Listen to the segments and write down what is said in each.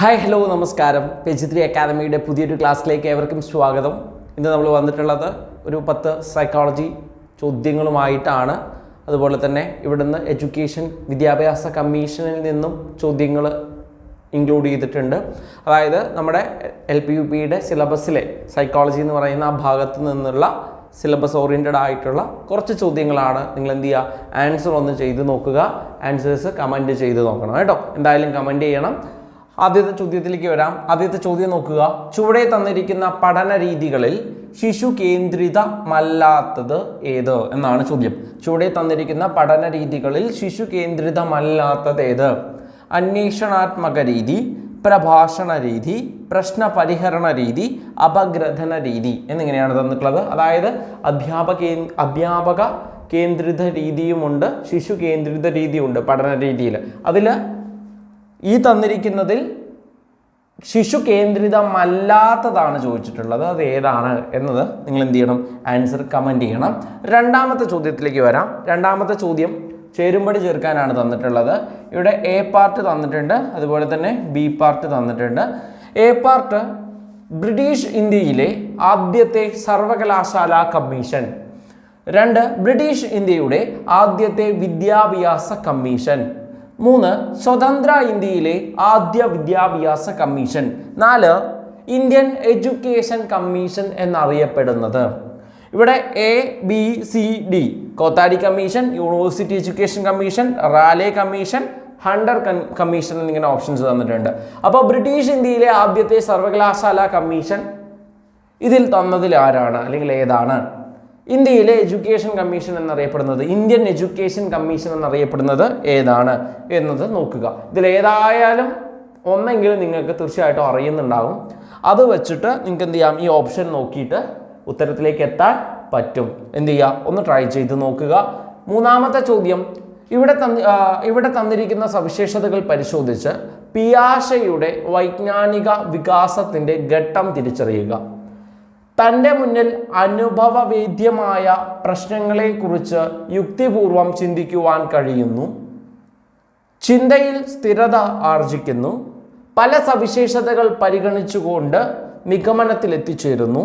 Hi hello നമസ്കാരം. Page three അക്കാദമിയുടെ പുതിയൊരു ക്ലാസ്സിലേക്ക് ഏവർക്കും സ്വാഗതം. ഇന്ന് നമ്മൾ വന്നിട്ടുള്ളത് ഒരു പത്ത് സൈക്കോളജി ചോദ്യങ്ങളുമായിട്ടാണ്. അതുപോലെ തന്നെ ഇവിടുന്ന് എഡ്യൂക്കേഷൻ വിദ്യാഭ്യാസ കമ്മീഷനിൽ നിന്നും ചോദ്യങ്ങൾ ഇൻക്ലൂഡ് ചെയ്തിട്ടുണ്ട്. അതായത് നമ്മുടെ എൽ പി യു പിയുടെ സിലബസിലെ സൈക്കോളജി എന്ന് പറയുന്ന ആ ഭാഗത്ത് നിന്നുള്ള സിലബസ് ഓറിയന്റഡ് ആയിട്ടുള്ള കുറച്ച് ചോദ്യങ്ങളാണ് നിങ്ങൾ എന്ത് ചെയ്യുക? ആൻസർ ഒന്ന് ചെയ്ത് നോക്കുക. ആൻസേഴ്സ് കമന്റ് ചെയ്ത് നോക്കണം കേട്ടോ. എന്തായാലും കമന്റ് ചെയ്യണം. ആദ്യത്തെ ചോദ്യത്തിലേക്ക് വരാം. ആദ്യത്തെ ചോദ്യം നോക്കുക. ചുവടെ തന്നിരിക്കുന്ന പഠന രീതികളിൽ ശിശു കേന്ദ്രിതമല്ലാത്തത് ഏത് എന്നാണ് ചോദ്യം. ചുവടെ തന്നിരിക്കുന്ന പഠന രീതികളിൽ ശിശു കേന്ദ്രിതമല്ലാത്തത് ഏത്? അന്വേഷണാത്മക രീതി പ്രഭാഷണ രീതി പ്രശ്ന പരിഹരണ രീതി അപഗ്രഥന രീതി എന്നിങ്ങനെയാണ് തന്നിട്ടുള്ളത്. അതായത് അധ്യാപക അധ്യാപക കേന്ദ്രിത രീതിയുമുണ്ട് ശിശു കേന്ദ്രിത രീതിയുണ്ട് പഠന രീതിയിൽ. അതിൽ ഈ തന്നിരിക്കുന്നതിൽ ശിശു കേന്ദ്രിതമല്ലാത്തതാണ് ചോദിച്ചിട്ടുള്ളത്. അത് ഏതാണ് എന്നത് നിങ്ങൾ എന്ത് ചെയ്യണം? ആൻസർ കമന്റ് ചെയ്യണം. രണ്ടാമത്തെ ചോദ്യത്തിലേക്ക് വരാം. രണ്ടാമത്തെ ചോദ്യം ചേരുംപടി ചേർക്കാനാണ് തന്നിട്ടുള്ളത്. ഇവിടെ എ പാർട്ട് തന്നിട്ടുണ്ട്. അതുപോലെ തന്നെ ബി പാർട്ട് തന്നിട്ടുണ്ട്. എ പാർട്ട് ബ്രിട്ടീഷ് ഇന്ത്യയിലെ ആദ്യത്തെ സർവകലാശാല കമ്മീഷൻ. രണ്ട് ബ്രിട്ടീഷ് ഇന്ത്യയുടെ ആദ്യത്തെ വിദ്യാഭ്യാസ കമ്മീഷൻ. മൂന്ന് സ്വതന്ത്ര ഇന്ത്യയിലെ ആദ്യ വിദ്യാഭ്യാസ കമ്മീഷൻ. നാല് ഇന്ത്യൻ എഡ്യൂക്കേഷൻ കമ്മീഷൻ എന്നറിയപ്പെടുന്നത്. ഇവിടെ A B C D Kothari commission university education commission Raleigh commission Hunter commission എന്നിങ്ങനെ ഓപ്ഷൻസ് തന്നിട്ടുണ്ട്. അപ്പോൾ ബ്രിട്ടീഷ് ഇന്ത്യയിലെ ആദ്യത്തെ സർവകലാശാല കമ്മീഷൻ ഇതിൽ തന്നതിൽ ആരാണ്? അല്ലെങ്കിൽ ഏതാണ്? ഇന്ത്യയിലെ എഡ്യൂക്കേഷൻ കമ്മീഷൻ എന്നറിയപ്പെടുന്നത് ഇന്ത്യൻ എഡ്യൂക്കേഷൻ കമ്മീഷൻ എന്നറിയപ്പെടുന്നത് ഏതാണ് എന്നത് നോക്കുക. ഇതിൽ ഏതായാലും ഒന്നെങ്കിലും നിങ്ങൾക്ക് തീർച്ചയായിട്ടും അറിയുന്നുണ്ടാകും അത് വെച്ചിട്ട് നിങ്ങൾക്ക് എന്ത് ചെയ്യാം? ഈ ഓപ്ഷൻ നോക്കിയിട്ട് ഉത്തരത്തിലേക്ക് എത്താൻ പറ്റും. എന്ത് ചെയ്യുക? ഒന്ന് ട്രൈ ചെയ്ത് നോക്കുക. മൂന്നാമത്തെ ചോദ്യം. ഇവിടെ തന്നി ഇവിടെ തന്നിരിക്കുന്ന സവിശേഷതകൾ പരിശോധിച്ച് പിയാഷയുടെ വൈജ്ഞാനിക വികാസത്തിന്റെ ഘട്ടം തിരിച്ചറിയുക. തന്റെ മുന്നിൽ അനുഭവവേദ്യമായ പ്രശ്നങ്ങളെക്കുറിച്ച് യുക്തിപൂർവം ചിന്തിക്കുവാൻ കഴിയുന്നു. ചിന്തയിൽ സ്ഥിരത ആർജിക്കുന്നു. പല സവിശേഷതകൾ പരിഗണിച്ചുകൊണ്ട് നിഗമനത്തിൽ എത്തിച്ചേരുന്നു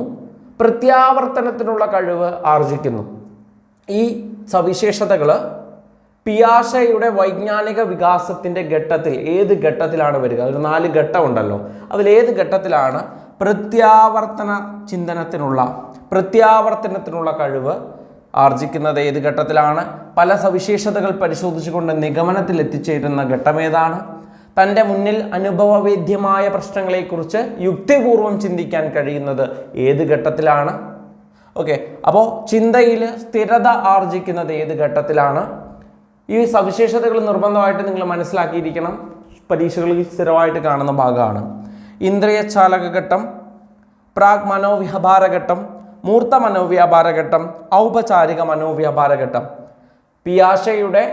പ്രത്യാവർത്തനത്തിനുള്ള കഴിവ് ആർജിക്കുന്നു. ഈ സവിശേഷതകൾ പിയാഷയുടെ വൈജ്ഞാനിക വികാസത്തിന്റെ ഘട്ടത്തിൽ ഏത് ഘട്ടത്തിലാണ് വരിക? ഒരു നാല് ഘട്ടമുണ്ടല്ലോ അതിൽ ഏത് ഘട്ടത്തിലാണ് പ്രത്യാവർത്തന ചിന്തനത്തിനുള്ള പ്രത്യാവർത്തനത്തിനുള്ള കഴിവ് ആർജിക്കുന്നത് ഏത് ഘട്ടത്തിലാണ്? പല സവിശേഷതകൾ പരിശോധിച്ചുകൊണ്ട് നിഗമനത്തിൽ എത്തിച്ചേരുന്ന ഘട്ടമേതാണ് തന്റെ മുന്നിൽ അനുഭവവേദ്യമായ പ്രശ്നങ്ങളെക്കുറിച്ച് യുക്തിപൂർവം ചിന്തിക്കാൻ കഴിയുന്നത് ഏത് ഘട്ടത്തിലാണ്? ഓക്കെ അപ്പോൾ ചിന്തയിൽ സ്ഥിരത ആർജിക്കുന്നത് ഏത് ഘട്ടത്തിലാണ്? ഈ സവിശേഷതകൾ നിർബന്ധമായിട്ട് നിങ്ങൾ മനസ്സിലാക്കിയിരിക്കണം. പരീക്ഷകളിൽ സ്ഥിരമായിട്ട് കാണുന്ന ഭാഗമാണ്. ഇന്ദ്രിയ ഘട്ടം പ്രാഗ് മനോവ്യാപാര ഘട്ടം മൂർത്ത മനോവ്യാപാര ഘട്ടം ഔപചാരിക മനോവ്യാപാര ഘട്ടം പിയാഷയുടെ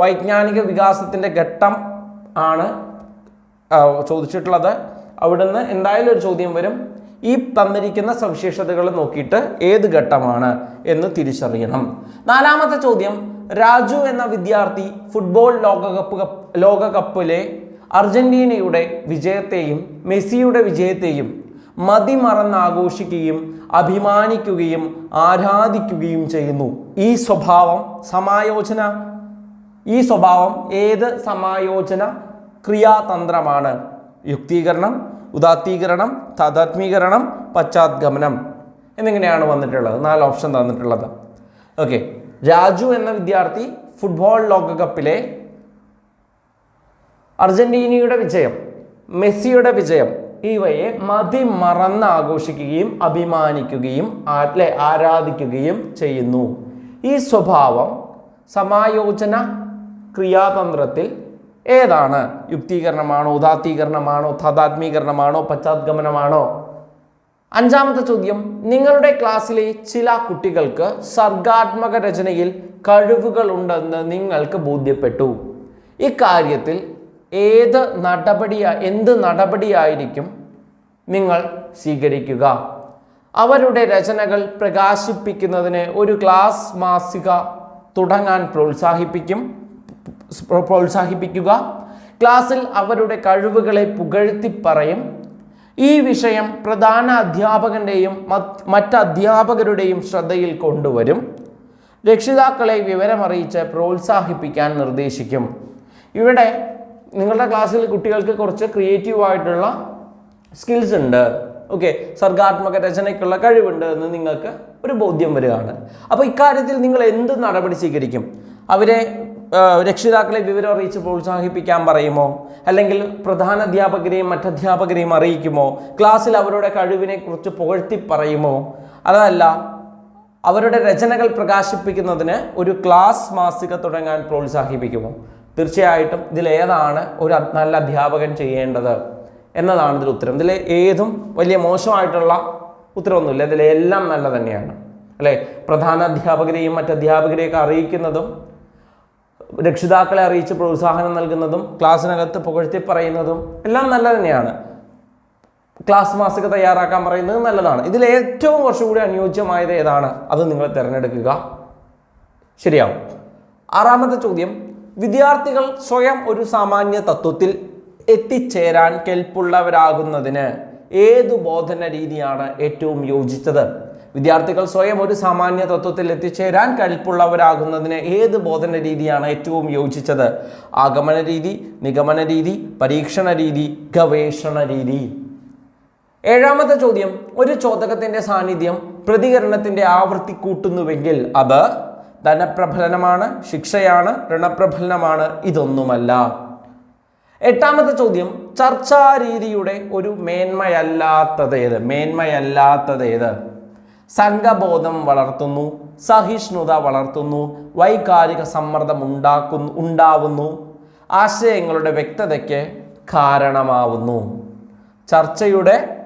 വൈജ്ഞാനിക വികാസത്തിന്റെ ഘട്ടം ആണ് ചോദിച്ചിട്ടുള്ളത്. അവിടുന്ന് എന്തായാലും ഒരു ചോദ്യം വരും. ഈ തന്നിരിക്കുന്ന സവിശേഷതകൾ നോക്കിയിട്ട് ഏത് ഘട്ടമാണ് എന്ന് തിരിച്ചറിയണം. നാലാമത്തെ ചോദ്യം രാജു എന്ന വിദ്യാർത്ഥി ഫുട്ബോൾ ലോകകപ്പ് ലോകകപ്പിലെ അർജന്റീനയുടെ വിജയത്തെയും മെസ്സിയുടെ വിജയത്തെയും മതിമറന്ന് ആഘോഷിക്കുകയും അഭിമാനിക്കുകയും ആരാധിക്കുകയും ചെയ്യുന്നു. ഈ സ്വഭാവം സമായോചന ഈ സ്വഭാവം ഏത് സമായോജന ക്രിയാതന്ത്രമാണ്? യുക്തീകരണം ഉദാത്തീകരണം താതാത്മീകരണം പശ്ചാത്ഗമനം എന്നിങ്ങനെയാണ് വന്നിട്ടുള്ളത്. നാല് ഓപ്ഷൻ തന്നിട്ടുള്ളത്. ഓക്കെ രാജു എന്ന വിദ്യാർത്ഥി ഫുട്ബോൾ ലോകകപ്പിലെ അർജന്റീനയുടെ വിജയം മെസ്സിയുടെ വിജയം ഇവയെ മതിമറന്ന് ആഘോഷിക്കുകയും അഭിമാനിക്കുകയും അല്ലെ ആരാധിക്കുകയും ചെയ്യുന്നു. ഈ സ്വഭാവം സമായോജന ക്രിയാതന്ത്രത്തിൽ ഏതാണ്? യുക്തീകരണമാണോ ഉദാത്തീകരണമാണോ താതാത്മീകരണമാണോ പശ്ചാത്ഗമനമാണോ? അഞ്ചാമത്തെ ചോദ്യം നിങ്ങളുടെ ക്ലാസ്സിലെ ചില കുട്ടികൾക്ക് സർഗാത്മക രചനയിൽ കഴിവുകൾ ഉണ്ടെന്ന് നിങ്ങൾക്ക് ബോധ്യപ്പെട്ടു. ഇക്കാര്യത്തിൽ ഏത് നടപടിയ എന്ത് നടപടിയായിരിക്കും നിങ്ങൾ സ്വീകരിക്കുക. അവരുടെ രചനകൾ പ്രകാശിപ്പിക്കുന്നതിന് ഒരു ക്ലാസ് മാസിക തുടങ്ങാൻ പ്രോത്സാഹിപ്പിക്കും പ്രോത്സാഹിപ്പിക്കുക. ക്ലാസ്സിൽ അവരുടെ കഴിവുകളെ പുകഴ്ത്തി പറയും. ഈ വിഷയം പ്രധാന അധ്യാപകന്റെയും മറ്റ് അധ്യാപകരുടെയും ശ്രദ്ധയിൽ കൊണ്ടുവരും. രക്ഷിതാക്കളെ വിവരമറിയിച്ച് പ്രോത്സാഹിപ്പിക്കാൻ നിർദ്ദേശിക്കും. ഇവിടെ നിങ്ങളുടെ ക്ലാസ്സിൽ കുട്ടികൾക്ക് കുറച്ച് ക്രിയേറ്റീവ് ആയിട്ടുള്ള സ്കിൽസ് ഉണ്ട്. ഓക്കെ സർഗാത്മക രചനയ്ക്കുള്ള കഴിവുണ്ട് എന്ന് നിങ്ങൾക്ക് ഒരു ബോധ്യം വരികയാണ്. അപ്പോൾ ഇക്കാര്യത്തിൽ നിങ്ങൾ എന്ത് നടപടി സ്വീകരിക്കും? അവരെ രക്ഷിതാക്കളെ വിവരം അറിയിച്ച് പ്രോത്സാഹിപ്പിക്കാൻ പറയുമോ? അല്ലെങ്കിൽ പ്രധാന അധ്യാപകരെയും മറ്റധ്യാപകരെയും അറിയിക്കുമോ? ക്ലാസ്സിൽ അവരുടെ കഴിവിനെ കുറിച്ച് പുകഴ്ത്തി പറയുമോ? അതല്ല അവരുടെ രചനകൾ പ്രകാശിപ്പിക്കുന്നതിന് ഒരു ക്ലാസ് മാസിക തുടങ്ങാൻ പ്രോത്സാഹിപ്പിക്കുമോ? തീർച്ചയായിട്ടും ഇതിലേതാണ് ഒരു നല്ല അധ്യാപകൻ ചെയ്യേണ്ടത് എന്നതാണ് ഇതിൽ ഉത്തരം. ഇതിൽ ഏതും വലിയ മോശമായിട്ടുള്ള ഉത്തരവൊന്നുമില്ല. ഇതിലെല്ലാം നല്ല തന്നെയാണ്. അല്ലേ? പ്രധാന അധ്യാപകരെയും മറ്റ് അധ്യാപകരെയൊക്കെ അറിയിക്കുന്നതും രക്ഷിതാക്കളെ അറിയിച്ച് പ്രോത്സാഹനം നൽകുന്നതും ക്ലാസ്സിനകത്ത് പുകഴ്ത്തി പറയുന്നതും എല്ലാം നല്ല തന്നെയാണ്. ക്ലാസ് മാസിക തയ്യാറാക്കാൻ പറയുന്നത് നല്ലതാണ്. ഇതിൽ ഏറ്റവും കുറച്ചുകൂടി അനുയോജ്യമായത് ഏതാണ്? അത് നിങ്ങൾ തിരഞ്ഞെടുക്കുക. ശരിയാവും. ആറാമത്തെ ചോദ്യം വിദ്യാർത്ഥികൾ സ്വയം ഒരു സാമാന്യ തത്വത്തിൽ എത്തിച്ചേരാൻ കെൽപ്പുള്ളവരാകുന്നതിന് ഏതു ബോധന രീതിയാണ് ഏറ്റവും യോജിച്ചത്? വിദ്യാർത്ഥികൾ സ്വയം ഒരു സാമാന്യ തത്വത്തിൽ എത്തിച്ചേരാൻ കഴിപ്പുള്ളവരാകുന്നതിന് ഏത് ബോധന രീതിയാണ് ഏറ്റവും യോജിച്ചത്? ആഗമന രീതി നിഗമന രീതി പരീക്ഷണ രീതി ഗവേഷണ രീതി. ഏഴാമത്തെ ചോദ്യം. ഒരു ചോദകത്തിന്റെ സാന്നിധ്യം പ്രതികരണത്തിന്റെ ആവൃത്തി കൂട്ടുന്നുവെങ്കിൽ അത് ധനപ്രഫലനമാണ് ശിക്ഷയാണ് ഋണപ്രഫലനമാണ് ഇതൊന്നുമല്ല. എട്ടാമത്തെ ചോദ്യം ചർച്ചാരീതിയുടെ ഒരു മേന്മയല്ലാത്തത് ഏത്? മേന്മയല്ലാത്തത് ഏത്? സംഘബോധം വളർത്തുന്നു സഹിഷ്ണുത വളർത്തുന്നു വൈകാരിക സമ്മർദ്ദം ഉണ്ടാക്കുന്നു ഉണ്ടാവുന്നു ആശയങ്ങളുടെ വ്യക്തതയ്ക്ക് കാരണമാവുന്നു. ചർച്ചയുടെ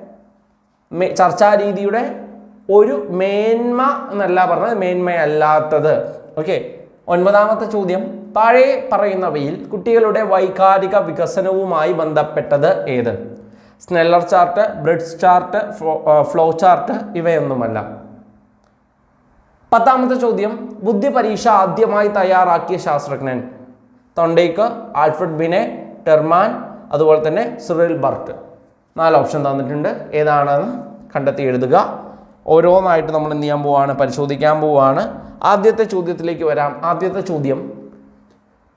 മേ- ചർച്ചാ രീതിയുടെ ഒരു മേന്മ എന്നല്ല പറഞ്ഞത് മേന്മയല്ലാത്തത്. ഓക്കെ ഒൻപതാമത്തെ ചോദ്യം. താഴെ പറയുന്നവയിൽ കുട്ടികളുടെ വൈകാരിക വികസനവുമായി ബന്ധപ്പെട്ടത് ഏത്? Snellen chart Bridges chart flow chart ഇവയൊന്നുമല്ല. പത്താമത്തെ ചോദ്യം. ബുദ്ധി പരീക്ഷ ആദ്യമായി തയ്യാറാക്കിയ ശാസ്ത്രജ്ഞൻ. തൊണ്ടേക്ക് ആൽഫ്രഡ് ബിനെ ടെർമാൻ അതുപോലെ തന്നെ സിറിൽ ബർട്ട്. നാല് ഓപ്ഷൻ തന്നിട്ടുണ്ട്. ഏതാണെന്ന് കണ്ടെത്തി എഴുതുക. ഓരോന്നായിട്ട് നമ്മൾ എന്ത് ചെയ്യാൻ പോവാണ്? പരിശോധിക്കാൻ പോവാണ്. ആദ്യത്തെ ചോദ്യത്തിലേക്ക് വരാം. ആദ്യത്തെ ചോദ്യം.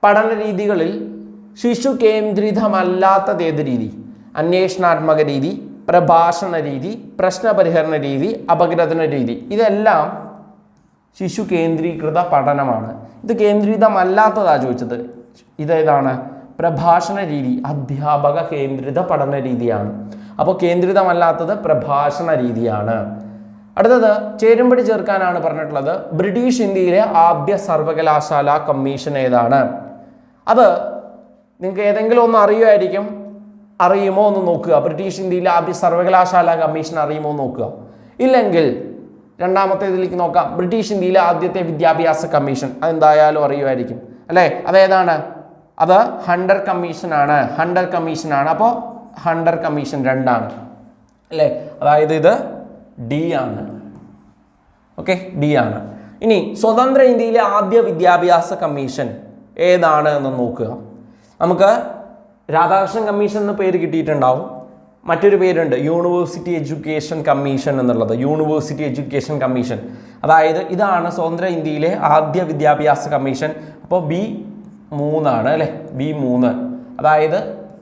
പഠന രീതികളിൽ ശിശു കേന്ദ്രിതമല്ലാത്തത് ഏത് രീതി? അന്വേഷണാത്മക രീതി പ്രഭാഷണ രീതി പ്രശ്നപരിഹരണ രീതി അപഗ്രഥന രീതി. ഇതെല്ലാം ശിശു കേന്ദ്രീകൃത പഠനമാണ്. ഇത് കേന്ദ്രീതമല്ലാത്തതാ ചോദിച്ചത്. ഇതേതാണ് പ്രഭാഷണ രീതി അധ്യാപക കേന്ദ്രിത പഠന രീതിയാണ്. അപ്പോൾ കേന്ദ്രിതമല്ലാത്തത് പ്രഭാഷണ രീതിയാണ്. അടുത്തത് ചേരുംപടി ചേർക്കാനാണ് പറഞ്ഞിട്ടുള്ളത്. ബ്രിട്ടീഷ് ഇന്ത്യയിലെ ആദ്യ സർവകലാശാല കമ്മീഷൻ ഏതാണ്? അത് നിങ്ങൾക്ക് ഏതെങ്കിലും ഒന്ന് അറിയുമായിരിക്കും. അറിയുമോ എന്ന് നോക്കുക. ബ്രിട്ടീഷ് ഇന്ത്യയിലെ ആദ്യ സർവകലാശാല കമ്മീഷൻ അറിയുമോ എന്ന് നോക്കുക. ഇല്ലെങ്കിൽ രണ്ടാമത്തെ ഇതിലേക്ക് നോക്കാം. ബ്രിട്ടീഷ് ഇന്ത്യയിലെ ആദ്യത്തെ വിദ്യാഭ്യാസ കമ്മീഷൻ അതെന്തായാലും അറിയുമായിരിക്കും. അല്ലേ? അതേതാണ്? അത് ഹണ്ടർ കമ്മീഷനാണ് ഹണ്ടർ കമ്മീഷനാണ് അപ്പോൾ ഹണ്ടർ കമ്മീഷൻ രണ്ടാണ്. അല്ലേ? അതായത് ഇത് ഡി ആണ്. ഓക്കെ ഡി ആണ്. ഇനി സ്വതന്ത്ര ഇന്ത്യയിലെ ആദ്യ വിദ്യാഭ്യാസ കമ്മീഷൻ ഏതാണ് എന്ന് നോക്കുക. നമുക്ക് രാധാകൃഷ്ണൻ കമ്മീഷൻ എന്ന പേര് കിട്ടിയിട്ടുണ്ടാവും. മറ്റൊരു പേരുണ്ട് യൂണിവേഴ്സിറ്റി എഡ്യൂക്കേഷൻ കമ്മീഷൻ എന്നുള്ളത്. യൂണിവേഴ്സിറ്റി എഡ്യൂക്കേഷൻ കമ്മീഷൻ അതായത് ഇതാണ് സ്വതന്ത്ര ഇന്ത്യയിലെ ആദ്യ വിദ്യാഭ്യാസ കമ്മീഷൻ. അപ്പോൾ ബി മൂന്നാണ് അല്ലേ? ബി മൂന്ന്. അതായത്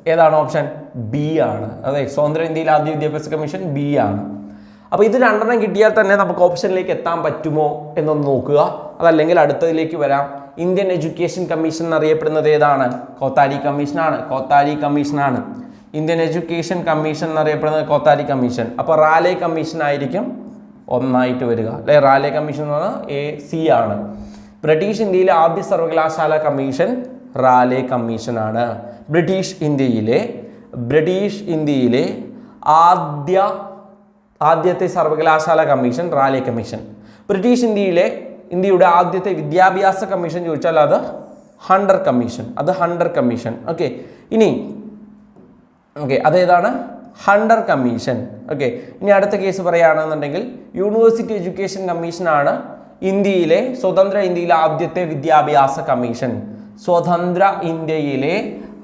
ഏതാണ് ഓപ്ഷൻ? ബി ആണ്. അതെ സ്വതന്ത്ര ഇന്ത്യയിലെ ആദ്യ വിദ്യാഭ്യാസ കമ്മീഷൻ ബി ആണ്. അപ്പോൾ ഇത് രണ്ടെണ്ണം കിട്ടിയാൽ തന്നെ നമുക്ക് ഓപ്ഷനിലേക്ക് എത്താൻ പറ്റുമോ എന്നൊന്ന് നോക്കുക. അതല്ലെങ്കിൽ അടുത്തതിലേക്ക് വരാം. ഇന്ത്യൻ എഡ്യൂക്കേഷൻ കമ്മീഷൻ എന്നറിയപ്പെടുന്നത് ഏതാണ്? കോത്താരി കമ്മീഷനാണ്. കോത്താരി കമ്മീഷനാണ്. ഇന്ത്യൻ എഡ്യൂക്കേഷൻ കമ്മീഷൻ എന്നറിയപ്പെടുന്നത് കോത്താരി കമ്മീഷൻ. അപ്പോൾ റാലേ കമ്മീഷൻ ആയിരിക്കും ഒന്നായിട്ട് വരിക. അല്ലെ? റാലെ കമ്മീഷൻ എന്ന് പറഞ്ഞാൽ എ സി ആണ്. ബ്രിട്ടീഷ് ഇന്ത്യയിലെ ആദ്യ സർവകലാശാല കമ്മീഷൻ റാലേ കമ്മീഷനാണ്. ബ്രിട്ടീഷ് ഇന്ത്യയിലെ ബ്രിട്ടീഷ് ഇന്ത്യയിലെ ആദ്യ ആദ്യത്തെ സർവകലാശാല കമ്മീഷൻ റാലി കമ്മീഷൻ. ബ്രിട്ടീഷ് ഇന്ത്യയിലെ ഇന്ത്യയുടെ ആദ്യത്തെ വിദ്യാഭ്യാസ കമ്മീഷൻ ചോദിച്ചാൽ അത് ഹണ്ടർ കമ്മീഷൻ അത് ഹണ്ടർ കമ്മീഷൻ. ഓക്കെ ഇനി ഓക്കെ അതേതാണ് ഹണ്ടർ കമ്മീഷൻ. ഓക്കെ ഇനി അടുത്ത കേസ് പറയുകയാണെന്നുണ്ടെങ്കിൽ യൂണിവേഴ്സിറ്റി എഡ്യൂക്കേഷൻ കമ്മീഷനാണ് ഇന്ത്യയിലെ സ്വതന്ത്ര ഇന്ത്യയിലെ ആദ്യത്തെ വിദ്യാഭ്യാസ കമ്മീഷൻ. സ്വതന്ത്ര ഇന്ത്യയിലെ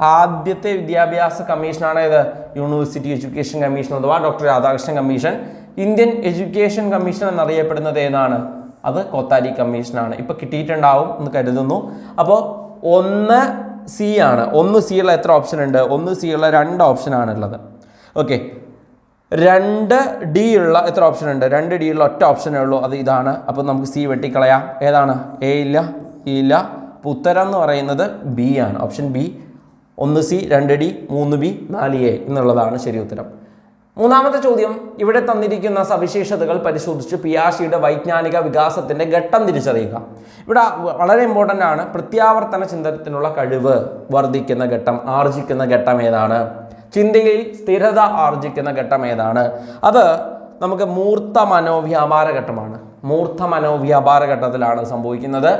ആദ്യത്തെ വിദ്യാഭ്യാസ കമ്മീഷനാണ് ഏത്? യൂണിവേഴ്സിറ്റി എഡ്യൂക്കേഷൻ കമ്മീഷൻ അഥവാ doctor Radhakrishnan commission. Indian education commission എന്നറിയപ്പെടുന്നത് ഏതാണ്? അത് കോത്താരി കമ്മീഷനാണ്. ഇപ്പോൾ കിട്ടിയിട്ടുണ്ടാവും എന്ന് കരുതുന്നു. അപ്പോൾ ഒന്ന് സി ആണ്. ഒന്ന് ഉള്ള എത്ര ഓപ്ഷൻ ഉണ്ട്? ഒന്ന് ഉള്ള രണ്ട് ഓപ്ഷനാണ് ഉള്ളത്. ഓക്കെ രണ്ട് ഡി ഉള്ള എത്ര ഓപ്ഷൻ ഉണ്ട്? രണ്ട് ഡി ഉള്ള ഒറ്റ ഓപ്ഷനേ ഉള്ളൂ. അത് ഇതാണ്. അപ്പോൾ നമുക്ക് സി വെട്ടിക്കളയാം. ഏതാണ്? എ ഇല്ല ഇ ഇല്ല. അപ്പോൾ ഉത്തരം എന്ന് പറയുന്നത് ബി ആണ്. ഓപ്ഷൻ ബി ഒന്ന് സി രണ്ട് ഡി മൂന്ന് ബി നാല് എ എന്നുള്ളതാണ് ശരി ഉത്തരം. മൂന്നാമത്തെ ചോദ്യം ഇവിടെ തന്നിരിക്കുന്ന സവിശേഷതകൾ പരിശോധിച്ച് പിയാഷിയുടെ വൈജ്ഞാനിക വികാസത്തിന്റെ ഘട്ടം തിരിച്ചറിയുക. ഇവിടെ വളരെ ഇമ്പോർട്ടന്റ് ആണ് പ്രത്യാവർത്തന ചിന്തനത്തിനുള്ള കഴിവ് വർദ്ധിക്കുന്ന ഘട്ടം ആർജിക്കുന്ന ഘട്ടം ഏതാണ്? ചിന്തയിൽ സ്ഥിരത ആർജിക്കുന്ന ഘട്ടം ഏതാണ്? അത് നമുക്ക് മൂർത്ത മനോവ്യാപാര ഘട്ടമാണ്. മൂർത്ത മനോവ്യാപാര ഘട്ടത്തിലാണ് സംഭവിക്കുന്നത്.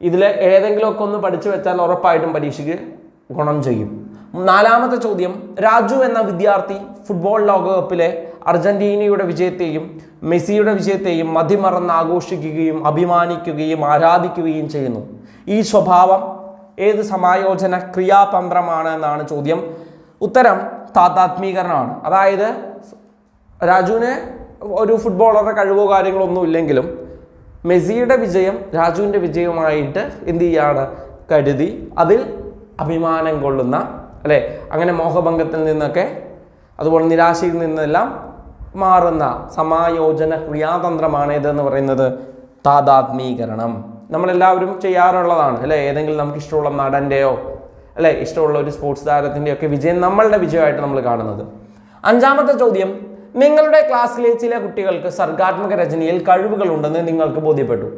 ഇതിൽ ഏതെങ്കിലുമൊക്കെ ഒന്ന് പഠിച്ചു വെച്ചാൽ ഉറപ്പായിട്ടും പരീക്ഷയ്ക്ക് ഗുണം ചെയ്യും. നാലാമത്തെ ചോദ്യം രാജു എന്ന വിദ്യാർത്ഥി ഫുട്ബോൾ ലോകകപ്പിലെ അർജന്റീനയുടെ വിജയത്തെയും മെസ്സിയുടെ വിജയത്തെയും മതിമറന്ന് ആഘോഷിക്കുകയും അഭിമാനിക്കുകയും ആരാധിക്കുകയും ചെയ്യുന്നു. ഈ സ്വഭാവം ഏത് സമായോജന ക്രിയാതന്ത്രമാണ് എന്നാണ് ചോദ്യം. ഉത്തരം താതാത്മീകരണമാണ് അതായത് രാജുവിന് ഒരു ഫുട്ബോളറുടെ കഴിവോ കാര്യങ്ങളോ ഒന്നും ഇല്ലെങ്കിലും മെസ്സിയുടെ വിജയം രാജുവിന്റെ വിജയമായിട്ട് എന്ത് ചെയ്യാണ് കരുതി. അതിൽ അഭിമാനം കൊള്ളുന്ന അല്ലേ? അങ്ങനെ മോഹഭംഗത്തിൽ നിന്നൊക്കെ അതുപോലെ നിരാശയിൽ നിന്നെല്ലാം മാറുന്ന സമായോജന ക്രിയാതന്ത്രമാണ് ഇതെന്ന് പറയുന്നത് താതാത്മീകരണം. നമ്മളെല്ലാവരും ചെയ്യാറുള്ളതാണ് അല്ലേ? ഏതെങ്കിലും നമുക്ക് ഇഷ്ടമുള്ള നടന്റെയോ അല്ലേ? ഇഷ്ടമുള്ള ഒരു സ്പോർട്സ് താരത്തിന്റെയോ ഒക്കെ വിജയം നമ്മളുടെ വിജയമായിട്ട് നമ്മൾ കാണുന്നത്. അഞ്ചാമത്തെ ചോദ്യം നിങ്ങളുടെ ക്ലാസ്സിലെ ചില കുട്ടികൾക്ക് സർഗാത്മക രചനയിൽ കഴിവുകളുണ്ടെന്ന് നിങ്ങൾക്ക് ബോധ്യപ്പെട്ടു.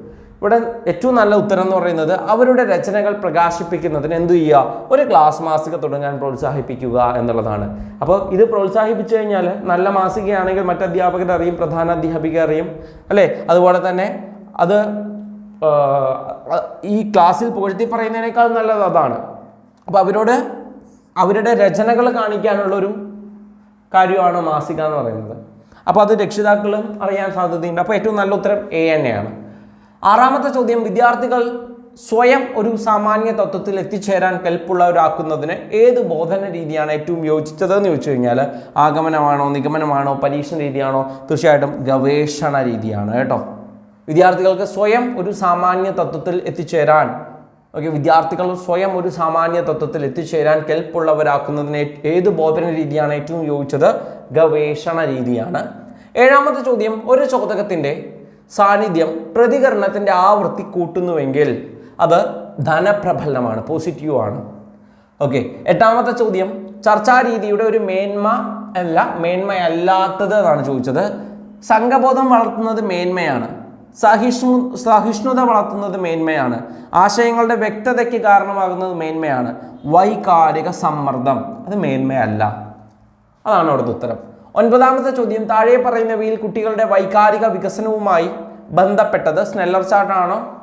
ഇവിടെ ഏറ്റവും നല്ല ഉത്തരം എന്ന് പറയുന്നത് അവരുടെ രചനകൾ പ്രകാശിപ്പിക്കുന്നതിന് എന്തു ചെയ്യുക? ഒരു ക്ലാസ് മാസിക തുടങ്ങാൻ പ്രോത്സാഹിപ്പിക്കുക എന്നുള്ളതാണ്. അപ്പോൾ ഇത് പ്രോത്സാഹിപ്പിച്ചു കഴിഞ്ഞാൽ നല്ല മാസികയാണെങ്കിൽ മറ്റ് അധ്യാപകർ അറിയും പ്രധാന അധ്യാപിക അറിയും അല്ലേ? അതുപോലെ തന്നെ അത് ഈ ക്ലാസ്സിൽ പുകഴ്ത്തി പറയുന്നതിനേക്കാൾ നല്ലത് അതാണ്. അപ്പോൾ അവരോട് അവരുടെ രചനകൾ കാണിക്കാനുള്ളൊരു കാര്യമാണ് മാസിക എന്ന് പറയുന്നത്. അപ്പോൾ അത് രക്ഷിതാക്കളും അറിയാൻ സാധ്യതയുണ്ട്. അപ്പോൾ ഏറ്റവും നല്ല ഉത്തരം എ തന്നെയാണ് ആറാമത്തെ ചോദ്യം വിദ്യാർത്ഥികൾ സ്വയം ഒരു സാമാന്യ തത്വത്തിൽ എത്തിച്ചേരാൻ കെൽപ്പുള്ളവരാക്കുന്നതിന് ഏത് ബോധന രീതിയാണ് ഏറ്റവും യോജിച്ചതെന്ന് ചോദിച്ചു കഴിഞ്ഞാൽ ആഗമനമാണോ നിഗമനമാണോ പരീക്ഷണ രീതിയാണോ? തീർച്ചയായിട്ടും ഗവേഷണ രീതിയാണ് കേട്ടോ. വിദ്യാർത്ഥികൾക്ക് സ്വയം ഒരു സാമാന്യ തത്വത്തിൽ എത്തിച്ചേരാൻ ഓക്കെ വിദ്യാർത്ഥികൾ സ്വയം ഒരു സാമാന്യ തത്വത്തിൽ എത്തിച്ചേരാൻ കെൽപ്പുള്ളവരാക്കുന്നതിന് ഏത് ബോധന രീതിയാണ് ഏറ്റവും യോജിച്ചത്? ഗവേഷണ രീതിയാണ്. ഏഴാമത്തെ ചോദ്യം ഒരു ചോദകത്തിന്റെ സാന്നിധ്യം പ്രതികരണത്തിന്റെ ആവൃത്തി കൂട്ടുന്നുവെങ്കിൽ അത് ധനപ്രഫലനമാണ് പോസിറ്റീവ് ആണ്. ഓക്കെ എട്ടാമത്തെ ചോദ്യം. ചർച്ചാരീതിയുടെ ഒരു മേന്മ അല്ല മേന്മയല്ലാത്തത് എന്നാണ് ചോദിച്ചത്. സംഘബോധം വളർത്തുന്നത് മേന്മയാണ്. സഹിഷ്ണു സഹിഷ്ണുത വളർത്തുന്നത് മേന്മയാണ്. ആശയങ്ങളുടെ വ്യക്തതയ്ക്ക് കാരണമാകുന്നത് മേന്മയാണ്. വൈകാരിക സമ്മർദ്ദം അത് മേന്മയല്ല. അതാണ് അവിടുത്തെ ഉത്തരം. ഒൻപതാമത്തെ ചോദ്യം. താഴെ പറയുന്നവയിൽ കുട്ടികളുടെ വൈകാരിക വികസനവുമായി ബന്ധപ്പെട്ടത് സ്നെല്ലർ ചാർട്ടാണോ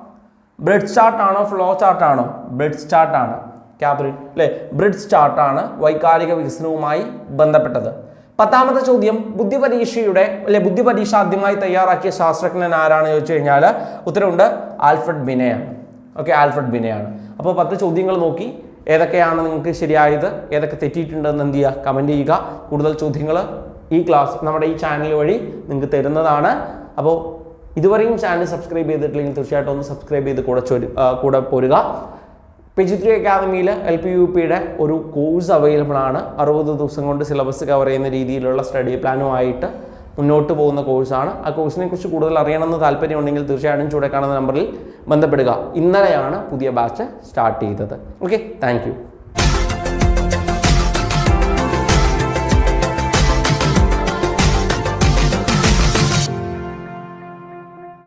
ബ്രിഡ് ചാർട്ടാണോ ഫ്ലോ ചാർട്ടാണോ? ബ്രിഡ് ചാർട്ടാണ്. ക്യാബ്രിഡ് അല്ലേ? ബ്രിഡ് ചാർട്ടാണ് വൈകാരിക വികസനവുമായി ബന്ധപ്പെട്ടത്. പത്താമത്തെ ചോദ്യം. ബുദ്ധി പരീക്ഷയുടെ അല്ലെ ബുദ്ധി പരീക്ഷ ആദ്യമായി തയ്യാറാക്കിയ ശാസ്ത്രജ്ഞൻ ആരാണ് ചോദിച്ചു കഴിഞ്ഞാൽ ഉത്തരവുണ്ട് ആൽഫ്രഡ് ബിനെയാണ്. ഓക്കെ ആൽഫ്രഡ് ബിനെയാണ്. അപ്പോൾ പത്ത് ചോദ്യങ്ങൾ നോക്കി. ഏതൊക്കെയാണ് നിങ്ങൾക്ക് ശരിയായത്? ഏതൊക്കെ തെറ്റിയിട്ടുണ്ടെന്ന് എന്ത് ചെയ്യുക? കമന്റ് ചെയ്യുക. കൂടുതൽ ചോദ്യങ്ങൾ ഈ ക്ലാസ് നമ്മുടെ ഈ ചാനൽ വഴി നിങ്ങൾക്ക് തരുന്നതാണ്. അപ്പോൾ ഇതുവരെയും ചാനൽ സബ്സ്ക്രൈബ് ചെയ്തിട്ടില്ലെങ്കിൽ തീർച്ചയായിട്ടും ഒന്ന് സബ്സ്ക്രൈബ് ചെയ്ത് കൂടെ കൂടെ പോരുക. പെജിത്രി അക്കാദമിയിൽ എൽ പി യു പിയുടെ ഒരു കോഴ്സ് അവൈലബിൾ ആണ്. അറുപത് ദിവസം കൊണ്ട് സിലബസ് കവർ ചെയ്യുന്ന രീതിയിലുള്ള സ്റ്റഡി പ്ലാനുമായിട്ട് മുന്നോട്ട് പോകുന്ന കോഴ്സാണ് ആ കോഴ്സിനെ കുറിച്ച് കൂടുതൽ അറിയണമെന്ന് താല്പര്യമുണ്ടെങ്കിൽ തീർച്ചയായിട്ടും ചൂടെ കാണുന്ന നമ്പറിൽ ബന്ധപ്പെടുക. ഇന്നലെയാണ് പുതിയ ബാച്ച് സ്റ്റാർട്ട് ചെയ്തത്. Okay thank